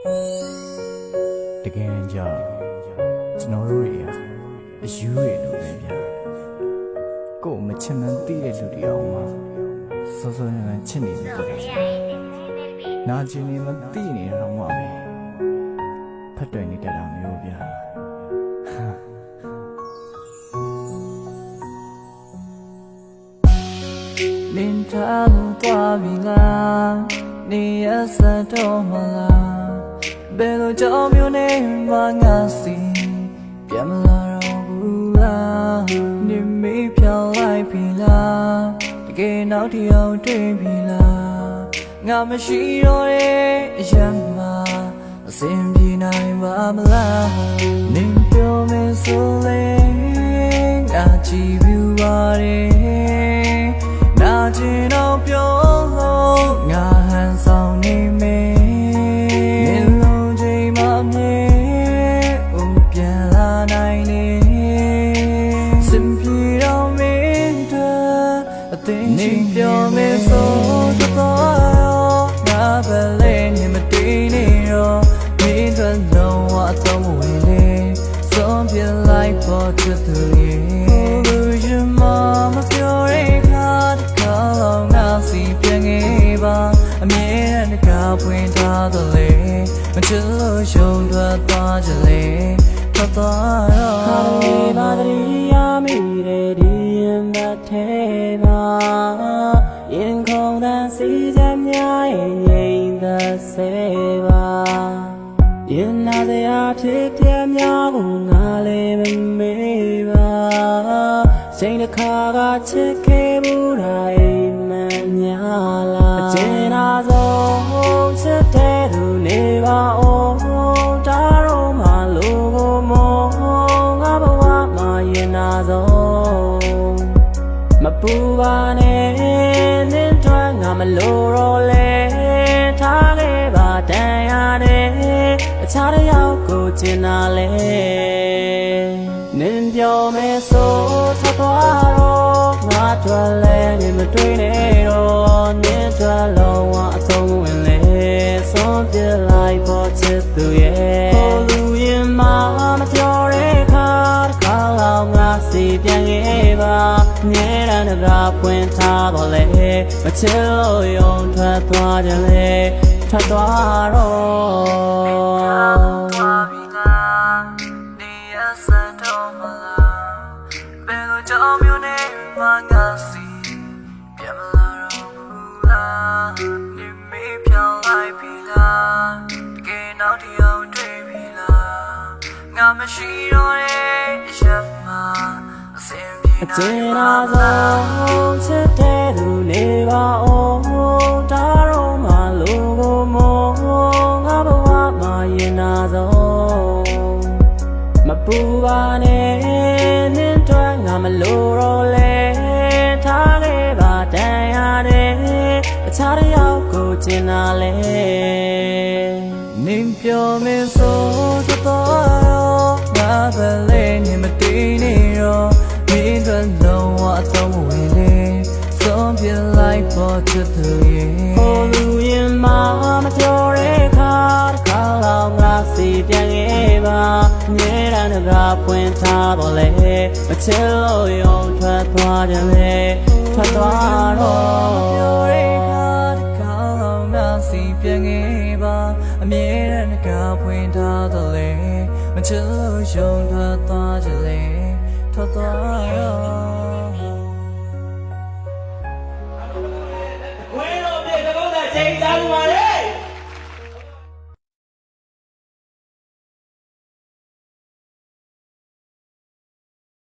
တကယ်ကြောင့်ကျွန်တော်တို့တွေကအယူတွေလိုပဲဗျာကိုယ်မချင်မှန်းသိတဲ့လူတွေအောင်မှာစောစောနေနေချစ်နေတယ်ပေါ့နာကျင်နေမသိနေတော့မှပဲဖတ်တွေ့နေတတ်တာမျိုးဗျာလင်ထားလို့သွားပြီလားနေရစတော့မလား ဘယ်လိုကြောင့်မျိုးနဲ့မငါစီပြန်မလာတော့ဘူးလားနေမေးပြောင်းလိုက်ပြီလားတကယ်နောက်တစ်ယောက်တွေ့ပြီလားငါမရှိတော့တဲ့အရာမှာအစင်ပြေနိုင်ပါမလားနေပြောမယ်ဆိုလေငါကြည့်ပြီးပါတယ်နာကျင်တော့ပြောလို့ငါဟန်ဆောင် ပေါ်ချစ်သူရဲ့လူရှင်မမပြောရခါတခါလုံးငါစီပြန်ခဲ့ပါအမြဲတမ်းကပွင့်ထားတော့လေမချစ်လို့ရှုံးထွက်သွားကြလေထွက်သွားတော့ခါရီပါတရီယာမိတဲ့ဒီရင်မထဲပါရင်ခုန်တဲ့စီချမ်းများရဲ့ငြိမ်သက်စေပါရင်နာစရာဖြစ်ပြများကိုငါလည်းမမေ့ပါ ချိန်တစ်ခါကချစ်ခဲ့ဘူးတာအိမ်မက်များလားအကျဉ်းနာဆုံးချစ်တဲ့သူနေပါအောင်ဒါတော့မှလို့ကိုမောငါဘဝမှာရင်နာဆုံးမပူပါနဲ့နင်းထွက်ငါမလို့တော့လဲထားခဲ့ပါတန်ရတယ်အခြားတစ်ယောက်ကိုကျင်နာလဲနင်း ပြောမယ်ဆိုထွက်သွားတော့ငါထွက်လဲနင်းမတွေ့နဲ့တော့နင်းထွက်လုံးဝအသုံးဝင်လဲဆုံးပြလိုက်ပေါ်ချစ်သူရဲ့ဟိုလူရင်မမပြောတဲ့ခါတစ်ခါလောက်ငါစီပြန်ခဲ့ပါငဲရန်တကားပွင့်ထားတော့လေမချစ်လို့ယုံထွက်သွားကြလေထွက်သွားတော့ ဘယ်လိုကြောင့်မျိုးနဲ့မငါစီပြန်မလာတော့ဘူးလားနေမေးပြောင်းလိုက်ပြီလားတကယ်နောက်တစ်ယောက်တွေ့ပြီလားငါမရှိတော့တဲ့အချက်မှာအစင်ပြေအကျဉ်းနာဆုံးချစ်တဲ့သူနေပါအောင်ဒါတော့မှလို့ကိုမောငါဘဝမှာရင်နာဆုံးမပူပါနဲ့နင်းတော့ငါ မလို့တော့လဲထားခဲ့ပါတန်ရတယ်အခြားတစ်ယောက်ကိုကျင်နာလဲနေပြောမယ်ဆိုတော့ငါပဲလေနေမတည်နေတော့မင်းတို့လုံးဝအတော့ဝင်လေဆုံးပြလိုက်ပေါ်ချစ်သူရဲ့ဟိုလူရင်မမပြော ပါငဲရန်တကားပွင့်ထားတော့လေမချစ်လို့ယုံထွက်သွားကြလေထွက်သွားတော့ပြောရခါတခါလုံးငါစီပြန်ခဲ့ပါအမြဲတမ်းကဖွင့်ထားတော့လေမချစ်လို့ရှုံးထွက်သွားကြလေထွက်သွား